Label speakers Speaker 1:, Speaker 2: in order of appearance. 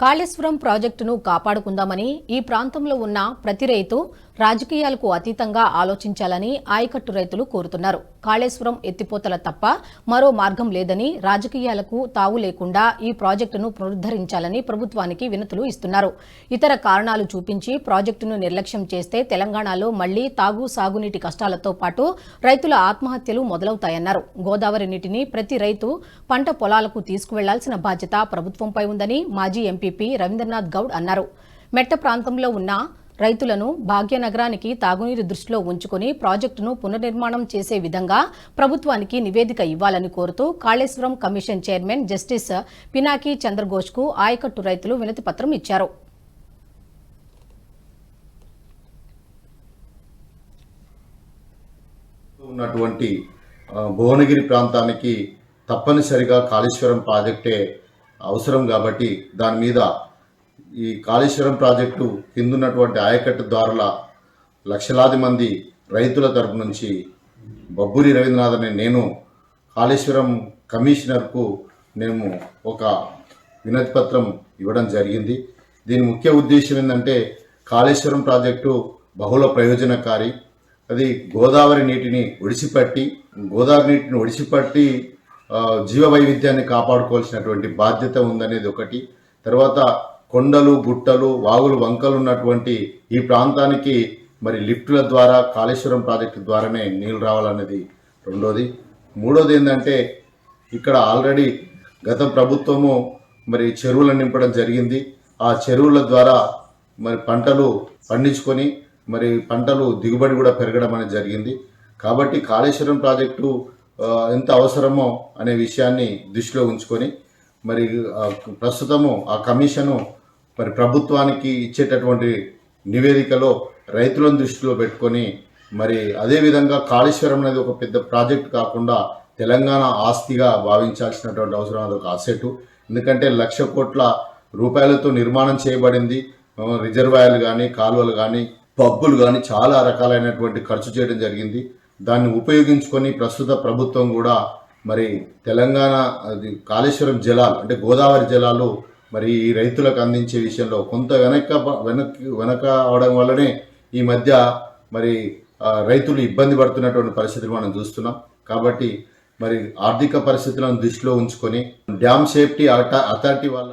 Speaker 1: కాళేశ్వరం ప్రాజెక్టును కాపాడుకుందామని ఈ ప్రాంతంలో ఉన్న ప్రతి రైతు రాజకీయాలకు అతీతంగా ఆలోచించాలని ఆయకట్టు రైతులు కోరుతున్నారు. కాళేశ్వరం ఎత్తిపోతల తప్ప మరో మార్గం లేదని రాజకీయాలకు తావు లేకుండా ఈ ప్రాజెక్టును పునరుద్దరించాలని ప్రభుత్వానికి వినతులు ఇస్తున్నారు. ఇతర కారణాలు చూపించి ప్రాజెక్టును నిర్లక్ష్యం చేస్తే తెలంగాణలో మళ్ళీ తాగు సాగునీటి కష్టాలతో పాటు రైతుల ఆత్మహత్యలు మొదలవుతాయన్నారు. గోదావరి నీటిని ప్రతి రైతు పంట పొలాలకు తీసుకువెళ్ళాల్సిన బాధ్యత ప్రభుత్వంపై ఉందని మాజీ ఎంపీపీ రవీంద్రనాథ్ గౌడ్ అన్నారు. మెట్ట ప్రాంతంలో ఉన్న రైతులను భాగ్యనగరానికి తాగునీరు దృష్టిలో ఉంచుకుని ప్రాజెక్టును పునర్నిర్మాణం చేసే విధంగా ప్రభుత్వానికి నివేదిక ఇవ్వాలని కోరుతూ Kaleshwaram commission chairman justice Pinaki చంద్రఘోష్కు ఆయకట్టు రైతులు వినతిపత్రం ఇచ్చారు.
Speaker 2: ఉన్నటువంటి భువనగిరి ప్రాంతానికి తప్పనిసరిగా కాళేశ్వరం ప్రాజెక్టే అవసరం కాబట్టి దాని మీద ఈ కాళేశ్వరం ప్రాజెక్టు కిందున్నటువంటి ఆయకట్టు దారుల లక్షలాది మంది రైతుల తరపు నుంచి బబ్బూరి రవీంద్రనాథ్ అని నేను కాళేశ్వరం కమిషనర్కు మేము ఒక వినతి పత్రం ఇవ్వడం జరిగింది. దీని ముఖ్య ఉద్దేశం ఏంటంటే కాళేశ్వరం ప్రాజెక్టు బహుళ ప్రయోజనకారి. అది గోదావరి నీటిని ఒడిసిపట్టి గోదావరి నీటిని ఒడిసిపట్టి జీవ వైవిధ్యాన్ని కాపాడుకోవాల్సినటువంటి బాధ్యత ఉందనేది ఒకటి. తర్వాత కొండలు గుట్టలు వాగులు వంకలు ఉన్నటువంటి ఈ ప్రాంతానికి మరి లిఫ్టుల ద్వారా కాళేశ్వరం ప్రాజెక్టు ద్వారానే నీళ్ళు రావాలనేది రెండోది. మూడోది ఏంటంటే ఇక్కడ ఆల్రెడీ గత ప్రభుత్వము మరి చెరువులను నింపడం జరిగింది. ఆ చెరువుల ద్వారా మరి పంటలు పండించుకొని మరి పంటలు దిగుబడి కూడా పెరగడం అనేది జరిగింది. కాబట్టి కాళేశ్వరం ప్రాజెక్టు ఎంత అవసరమో అనే విషయాన్ని దృష్టిలో ఉంచుకొని మరి ప్రస్తుతము ఆ కమిషను మరి ప్రభుత్వానికి ఇచ్చేటటువంటి నివేదికలో రైతులను దృష్టిలో పెట్టుకొని మరి అదేవిధంగా కాళేశ్వరం అనేది ఒక పెద్ద ప్రాజెక్ట్ కాకుండా తెలంగాణ ఆస్తిగా భావించాల్సినటువంటి అవసరం అది ఒక అసెట్ ఎందుకంటే లక్ష కోట్ల రూపాయలతో నిర్మాణం చేయబడింది. రిజర్వాయర్లు కానీ కాలువలు కానీ పబ్బులు కానీ చాలా రకాలైనటువంటి ఖర్చు చేయడం జరిగింది. దాన్ని ఉపయోగించుకొని ప్రస్తుత ప్రభుత్వం కూడా మరి తెలంగాణ అది కాళేశ్వరం జలాలు అంటే గోదావరి జలాలు మరి ఈ రైతులకు అందించే విషయంలో కొంత వెనక వెనక్కి వెనక అవడం వల్లనే ఈ మధ్య మరి రైతులు ఇబ్బంది పడుతున్నటువంటి పరిస్థితులు మనం చూస్తున్నాం. కాబట్టి మరి ఆర్థిక పరిస్థితులను దృష్టిలో ఉంచుకొని డ్యామ్ సేఫ్టీ అథారిటీ వాళ్ళ